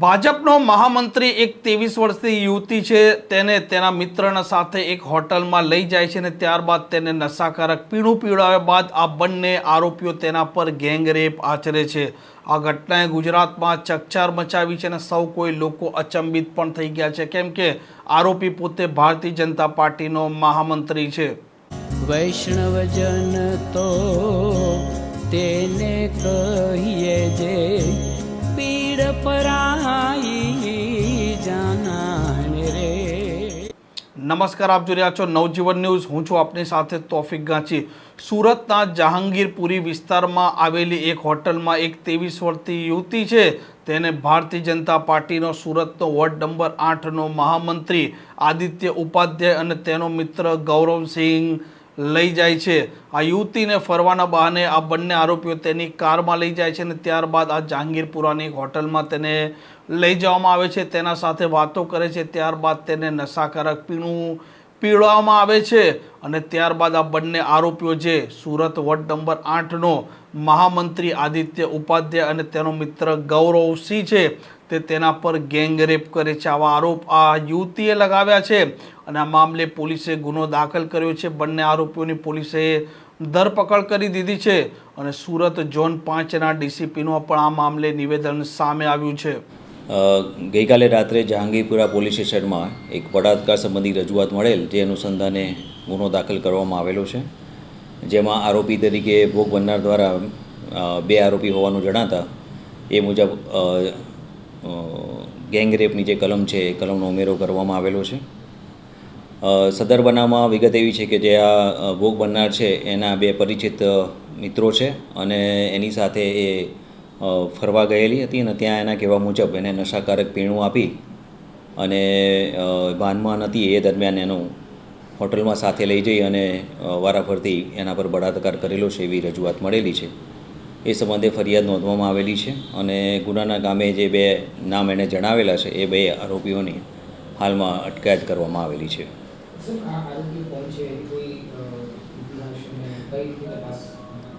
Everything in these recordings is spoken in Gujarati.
ભાજપનો મહામંત્રી એક ત્રેવીસ વર્ષની યુવતી છે. તેને તેના મિત્રના સાથે એક હોટલમાં લઈ જાય છે અને ત્યારબાદ તેને નશાકારક પીણું પીવડાવ્યા બાદ આ બંને આરોપીઓ તેના પર ગેંગરેપ આચરે છે. આ ઘટનાએ ગુજરાતમાં ચકચાર મચાવી છે અને સૌ કોઈ લોકો અચંબિત પણ થઈ ગયા છે. કેમ કે આરોપી પોતે ભારતીય જનતા પાર્ટીનો મહામંત્રી છે. વૈષ્ણવજન તો તેને કહીએ જે નમસ્કાર આપ જોઈ રહ્યા છો નવજીવન ન્યૂઝ હું છું આપની સાથે તોફિક ગાંચી સુરતના જહાંગીરપુરી વિસ્તારમાં આવેલી એક હોટલમાં એક ત્રેવીસ વર્ષથી યુવતી છે તેને ભારતીય જનતા પાર્ટીનો સુરતનો વોર્ડ નંબર આઠનો મહામંત્રી આદિત્ય ઉપાધ્યાય અને તેનો મિત્ર ગૌરવસિંહ લઈ જાય છે. આ યુવતીને ફરવાના બહાને આ બંને આરોપીઓ તેની કારમાં લઈ જાય છે અને ત્યારબાદ આ જહાંગીરપુરાની એક હોટલમાં તેને લઈ જવામાં આવે છે. તેના સાથે વાતો કરે છે. ત્યારબાદ તેને નશાકારક પીણું પીવડાવવામાં આવે છે અને ત્યારબાદ આ બંને આરોપીઓ જે સુરત વોર્ડ નંબર આઠનો મહામંત્રી આદિત્ય ઉપાધ્યાય અને તેનો મિત્ર ગૌરવસિંહ છે, તે તેના પર ગેંગરેપ કરે છે. આવા આરોપ આ યુવતીએ લગાવ્યા છે અને આ મામલે પોલીસે ગુનો દાખલ કર્યો છે. બંને આરોપીઓની પોલીસે ધરપકડ કરી દીધી છે અને સુરત ઝોન પાંચના ડીસીપીનું પણ આ મામલે નિવેદન સામે આવ્યું છે. ગઈકાલે રાત્રે જહાંગીરપુરા પોલીસ સ્ટેશનમાં એક બળાત્કાર સંબંધી રજૂઆત મળેલ જે અનુસંધાને ગુનો દાખલ કરવામાં આવેલો છે. જેમાં આરોપી તરીકે ભોગ બનનાર દ્વારા બે આરોપી હોવાનું જણાતા એ મુજબ અ, અ, ગેંગ રેપની જે કલમ છે એ કલમનો ઉમેરો કરવામાં આવેલો છે. સદર બનાવમાં વિગત એવી છે કે જે આ ભોગ બનનાર છે એના બે પરિચિત મિત્રો છે અને એની સાથે એ ફરવા ગયેલી હતી અને ત્યાં એના કહેવા મુજબ એને નશાકારક પીણું આપી અને ભાનમાં નથી એ દરમિયાન એનું હોટલમાં સાથે લઈ જઈ અને વારાફરતી એના પર બળાત્કાર કરેલો છે એવી રજૂઆત મળેલી છે. એ સંબંધે ફરિયાદ નોંધવામાં આવેલી છે અને ગુનાના કામે જે બે નામ એણે જણાવેલા છે એ બે આરોપીઓની હાલમાં અટકાયત કરવામાં આવેલી છે.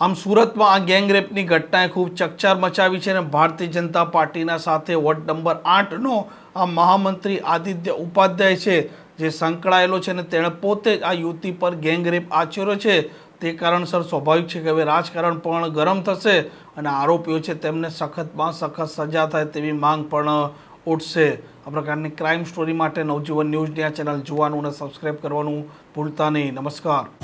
આમ સુરતમાં આ ગેંગ રેપની ઘટનાએ ખૂબ ચકચાર મચાવી છે અને ભારતીય જનતા પાર્ટીના સાથે વોર્ડ નંબર આઠનો આ મહામંત્રી આદિત્ય ઉપાધ્યાય છે, જે સંકળાયેલો છે અને તેણે પોતે જ આ યુવતી પર ગેંગરેપ આચર્યો છે. તે કારણસર સ્વાભાવિક છે કે હવે રાજકારણ પણ ગરમ થશે અને આરોપીઓ છે તેમને સખતમાં સખત સજા થાય તેવી માંગ પણ ઉઠશે. આ પ્રકારની ક્રાઇમ સ્ટોરી માટે નવજીવન ન્યૂઝની આ ચેનલ જોવાનું અને સબસ્ક્રાઈબ કરવાનું ભૂલતા નહીં. નમસ્કાર.